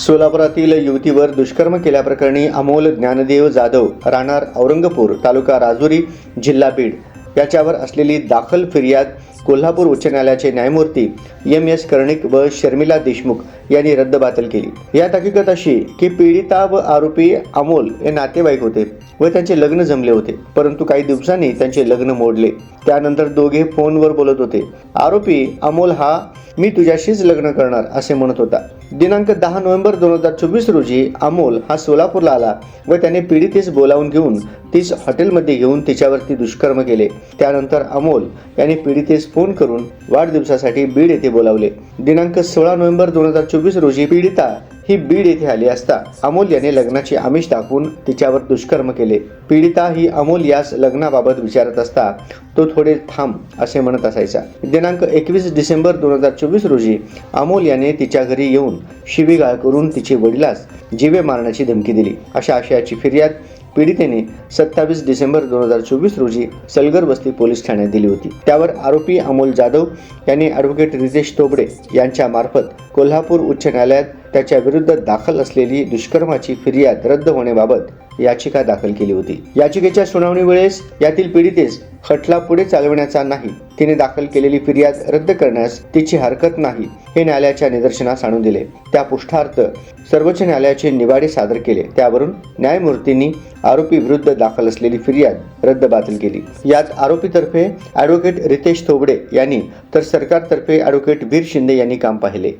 सोलापुरातील युवतीवर दुष्कर्म केल्याप्रकरणी अमोल ज्ञानदेव जाधव राहणार औरंगपूर तालुका राजुरी जिल्हा बीड. याच्यावर असलेली दाखल फिर्याद कोल्हापूर उच्च न्यायालयाचे न्यायमूर्ती एम एस कर्णिक व शर्मिला देशमुख यांनी रद्दबातल केली. यात हकीकत अशी की पीडिता व आरोपी अमोल हे नातेवाईक होते व त्यांचे लग्न जमले होते परंतु काही दिवसांनी त्यांचे लग्न मोडले. त्यानंतर दोघे फोनवर बोलत होते. आरोपी अमोल हा मी तुझ्याशीच लग्न करणार असे म्हणत होता. दिनांक दहा नोव्हेंबर दोन हजार चोवीस रोजी अमोल हा सोलापूरला आला व त्याने पीडितेस बोलावून घेऊन तीच हॉटेलमध्ये घेऊन तिच्यावरती दुष्कर्म केले. त्यानंतर अमोल याने पीडितेस फोन करून वाढदिवसासाठी बीड येथे बोलावले. दिनांक सोळा नोव्हेंबर दोन हजार चोवीस रोजी पीडिता ही बीड येथे आली असता अमोल याने लग्नाचे आमिष दाखवून तिच्यावर दुष्कर्म केले. पीडिता ही अमोल यास लग्नाबाबत विचारत असता तो थोडे थांब असे म्हणत असायचा. दिनांक एकवीस डिसेंबर दोन हजार चोवीस रोजी अमोल याने तिच्या घरी येऊन शिवीगाळ करून तिचे वडिलास जीवे मारण्याची धमकी दिली. अशा आशयाची फिर्याद पीडितेने सत्तावीस डिसेंबर दोन हजार चोवीस रोजी सलगर वस्ती पोलीस ठाण्यात दिली होती. त्यावर आरोपी अमोल जाधव यांनी ॲडव्होकेट रितेश तोबडे यांच्या मार्फत कोल्हापूर उच्च न्यायालयात त्याच्या विरुद्ध दाखल असलेली दुष्कर्माची फिर्याद रद्द होण्याबाबत याचिका दाखल केली होती. याचिकेच्या सुनावणी वेळेस यातील पीडितेस खटला पुढे चालविण्याचा नाही. तिने दाखल केलेली फिर्याद रद्द करण्यास तिची हरकत नाही हे न्यायालयाच्या निदर्शनास आणून दिले. त्या पुष्ठार्थ सर्वोच्च न्यायालयाचे निवाडे सादर केले. त्यावरून न्यायमूर्तींनी आरोपी विरुद्ध दाखल असलेली फिर्याद रद्दबातल केली. यात आरोपीतर्फे ॲडव्होकेट रितेश थोबडे यांनी तर सरकारतर्फे ॲडव्होकेट वीर शिंदे यांनी काम पाहिले.